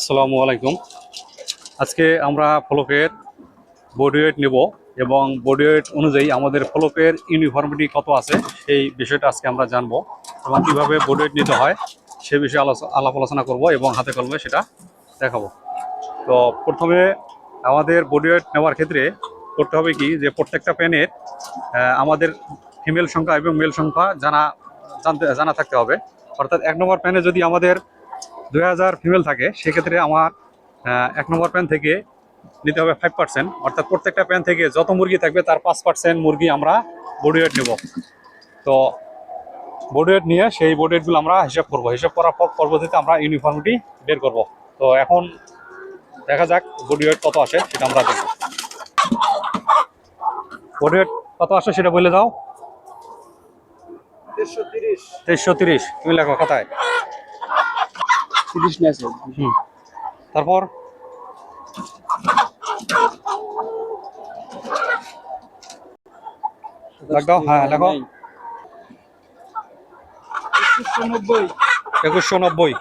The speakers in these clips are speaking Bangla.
আসসালামু আলাইকুম। আজকে আমরা ফলকের বডি ওয়েট নেব এবং বডি ওয়েট অনুযায়ী আমাদের ফলকের ইউনিফর্মিটি কত আছে সেই বিষয়টা আজকে আমরা জানব এবং কীভাবে বডি ওয়েট নিতে হয় সে বিষয়ে আলাপ আলোচনা করব এবং হাতে কলমে সেটা দেখাবো। তো প্রথমে আমাদের বডি ওয়েট নেওয়ার ক্ষেত্রে করতে হবে কি যে প্রত্যেকটা প্যানের আমাদের ফিমেল সংখ্যা এবং মেল সংখ্যা জানা, জানতে, জানা থাকতে হবে। অর্থাৎ এক নম্বর প্যানে যদি আমাদের দুই হাজার ফিমেল থাকে সেক্ষেত্রে আমার এক নম্বর প্যান থেকে নিতে হবে ফাইভ পার্সেন্ট অর্থাৎ প্রত্যেকটা প্যান থেকে যত মুরগি থাকবে তার পাঁচ পার্সেন্ট মুরগি আমরা বডি ওয়েট নেব। তো বডি ওয়েট নিয়ে সেই বডি ওয়েটগুলো আমরা হিসাব করব। হিসাব করার পর পরবর্তীতে আমরা ইউনিফর্মিটি বের করব। তো এখন দেখা যাক বডি ওয়েট কত আসে সেটা আমরা দেখব। বডি ওয়েট কত আসে সেটা বলে দাও। তেইশশো তিরিশ তুমি লেখো কথায় তিরিশ নিয়েছে হুম। তারপর? লাগ দাও হ্যাঁ নব্বই। একুশশো নব্বই।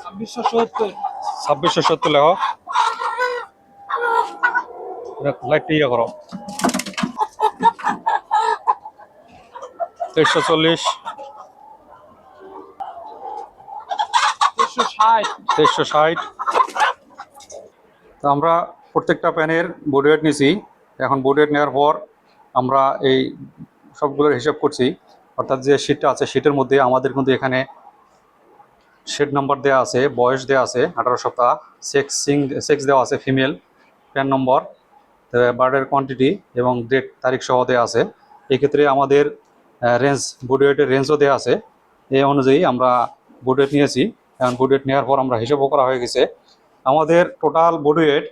ছাব্বিশশো সত্তর। ছাব্বিশশো সত্তর লেখো। লাইটটা ইয়ে করো। তেইশশো চল্লিশ। দেড়শো ষাট। তো আমরা প্রত্যেকটা প্যানের বডি ওয়েট নিছি। এখন বডি ওয়েট নেওয়ার পর আমরা এই সবগুলোর হিসাব করছি। অর্থাৎ যে শিটটা আছে শিটের মধ্যে আমাদের কিন্তু এখানে শেড নাম্বার দেওয়া আছে বয়স দেওয়া আছে আঠারো সপ্তাহ সেক্স সিং সেক্স দেওয়া আছে ফিমেল প্যান নম্বর বার্ডের কোয়ান্টিটি এবং ডেট তারিখ সহ দেওয়া আছে। এক্ষেত্রে আমাদের রেঞ্জ বডি ওয়েটের রেঞ্জও দেওয়া আছে। এই অনুযায়ী আমরা বডি ওয়েট নিয়েছি। এখন বডি ওয়েট নেওয়ার পর আমরা হিসেবও করা হয়ে গেছে। আমাদের টোটাল বডি ওয়েট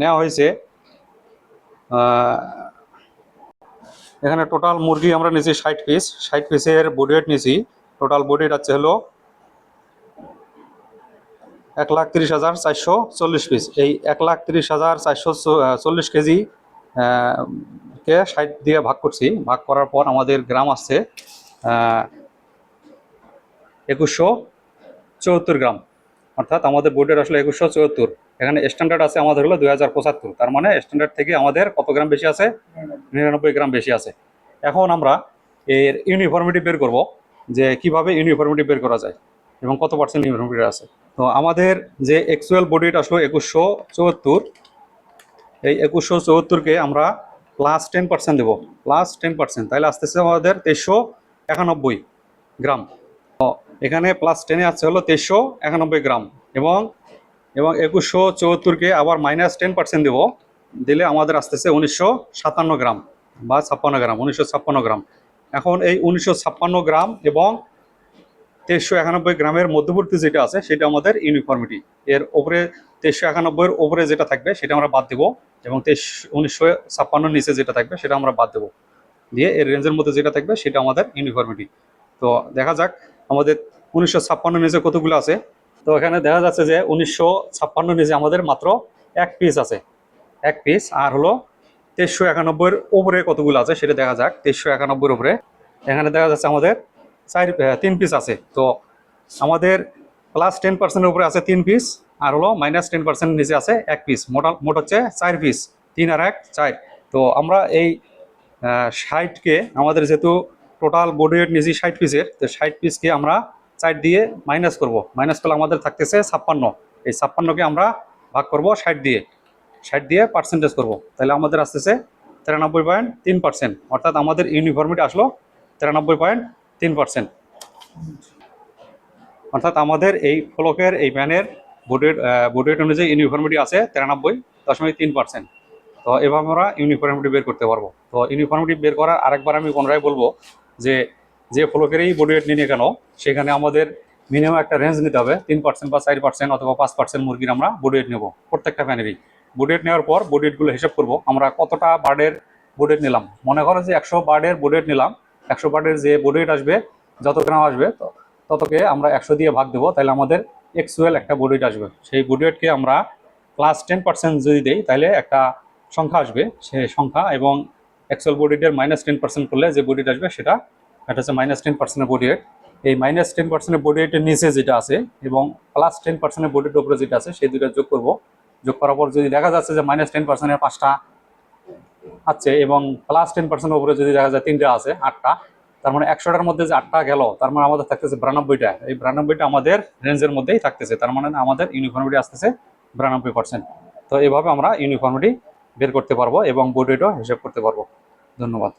নেওয়া হয়েছে এখানে টোটাল মুরগি আমরা নিয়েছি ষাট পিস ষাট পিসের বডি ওয়েট নিয়েছি। টোটাল বডি ওয়েট আছে হলো এক লাখ তিরিশ হাজার চারশো চল্লিশ পিস এই এক লাখ তিরিশ হাজার চারশো চল্লিশ কেজি কে ষাট দিয়ে ভাগ করছি। ভাগ করার পর আমাদের গ্রাম আসছে একুশশো চুয়াত্তর গ্রাম। অর্থাৎ আমাদের বোর্ডের আসলে একুশশো চুয়াত্তর। এখানে স্ট্যান্ডার্ড আছে আমাদের হলো দুই হাজার পঁচাত্তর। তার মানে স্ট্যান্ডার্ড থেকে আমাদের কত গ্রাম বেশি আছে? নিরানব্বই গ্রাম বেশি আছে। এখন আমরা এর ইউনিফর্মিটি বের করব যে কীভাবে ইউনিফর্মিটি বের করা যায় এবং কত পার্সেন্ট ইউনিফর্মিটি আছে। তো আমাদের যে অ্যাকচুয়াল বডিটা আসলো একুশশো চুয়াত্তর, এই একুশশো চুয়াত্তরকে আমরা প্লাস টেন পার্সেন্ট দেবো। প্লাস টেন পার্সেন্ট তাহলে আস্তে আস্তে আমাদের তেইশশো একানব্বই গ্রাম। এখানে প্লাস টেনে আসছে হলো তেইশশো একানব্বই গ্রাম। এবং এবং একুশশো চুয়াত্তরকে আবার মাইনাস টেন পার্সেন্ট দেবো। দিলে আমাদের আসতেছে উনিশশো সাতান্ন গ্রাম বা ছাপ্পান্ন গ্রাম, উনিশশো ছাপ্পান্ন গ্রাম। এখন এই উনিশশো ছাপ্পান্ন গ্রাম এবং তেইশশো একানব্বই গ্রামের মধ্যবর্তী যেটা আছে, সেটা আমাদের ইউনিফর্মিটি এর ওপরে তেইশশো একানব্বইয়ের ওপরে যেটা থাকবে, সেটা আমরা বাদ দেবো। এবং তেইশ, উনিশশো ছাপ্পান্নর নিচে যেটা থাকবে সেটা আমরা বাদ দেবো। দিয়ে এর রেঞ্জের মধ্যে যেটা থাকবে সেটা আমাদের ইউনিফর্মিটি তো দেখা যাক আমাদের উনিশশো ছাপ্পান্ন নিচে কতগুলো আছে। তো এখানে দেখা যাচ্ছে যে উনিশশো ছাপ্পান্ন নিচে আমাদের মাত্র এক পিস আছে। এক পিস আর হলো তেইশশো একানব্বইয়ের উপরে কতগুলো আছে সেটা দেখা যাক, তেইশশো একানব্বইয়ের উপরে। এখানে দেখা যাচ্ছে আমাদের চার তিন পিস আছে। তো আমাদের প্লাস টেন পার্সেন্টের উপরে আছে তিন পিস আর হলো মাইনাস টেন পার্সেন্ট নিচে আছে এক পিস মোটা মোট হচ্ছে চার পিস তিন আর এক, চার। তো আমরা এই ষাটকে আমাদের যেহেতু টোটাল বডি ওয়েট নিয়েছি ষাট পিসের তো ষাট পিসকে আমরা চার দিয়ে মাইনাস করব। মাইনাস করলে আমাদের থাকতেছে ছাপ্পান্ন। এই ছাপ্পান্নকে আমরা ভাগ করব ষাট দিয়ে। ষাট দিয়ে পার্সেন্টেজ করব। তাহলে আমাদের আসতেছে তিরানব্বই পয়েন্ট তিন পার্সেন্ট অর্থাৎ আমাদের ইউনিফর্মিটি আসলো তিরানব্বই পয়েন্ট তিন পার্সেন্ট অর্থাৎ আমাদের এই ফলকের, এই প্যানের বোর্ডের বোর্ডের অনুযায়ী ইউনিফর্মিটি আছে, তিরানব্বই দশমিক তিন পার্সেন্ট তো এভাবে আমরা ইউনিফর্মিটি বের করতে পারব। তো ইউনিফর্মিটি বের করার আরেকবার আমি পুনরায় বলব যে যে ফলকেরই ওয়েট নিয়ে কেন, সেখানে আমাদের মিনিমাম একটা রেঞ্জ নিতে হবে, তিন পার্সেন্ট বা চার পার্সেন্ট অথবা পাঁচ পার্সেন্ট মুরগির আমরা ওয়েট নেব, প্রত্যেকটা ফ্যানেরই ওয়েট নেওয়ার পর বডি ওয়েটগুলো হিসাব করব, আমরা কতটা বার্ডের ওয়েট নিলাম। মনে করো যে একশো বার্ডের ওয়েট নিলাম, একশো বার্ডের যে ওয়েট আসবে, যত গ্রাম আসবে ততকে আমরা একশো দিয়ে ভাগ দেবো, তাহলে আমাদের এক্সুয়াল একটা বডি আসবে। সেই বডি ওয়েটকে আমরা প্লাস টেন পার্সেন্ট যদি দেই, তাহলে একটা সংখ্যা আসবে। সেই সংখ্যা এবং অ্যাকচুয়াল বডি ওয়েটের মাইনাস টেন পার্সেন্ট করলে যে বডি আসবে, সেটা এটা হচ্ছে মাইনাস টেন পার্সেন্টের বডি ওয়েট এই মাইনাস টেন পার্সেন্টের বডি ওয়েটের নিচে যেটা আছে এবং প্লাস টেন পার্সেন্টের বডির উপরে যেটা আছে, সেই দুটো যোগ করব। যোগ করার পর যদি দেখা যাচ্ছে যে মাইনাস টেন পার্সেন্টের পাঁচটা আছে এবং প্লাস টেন পার্সেন্টের উপরে যদি দেখা যায় তিনটা আছে, আটটা তার মানে একশোটার মধ্যে যে আটটা গেল, তার মানে আমাদের থাকতেছে বিরানব্বইটা। এই বিরানব্বইটা আমাদের রেঞ্জের মধ্যেই থাকতেছে, তার মানে আমাদের ইউনিফর্মিটি আসতেছে বিরানব্বই পার্সেন্ট তো এইভাবে আমরা ইউনিফর্মিটি বের করতে পারব এবং বোর্ডেটও হিসাব করতে পারব। ধন্যবাদ।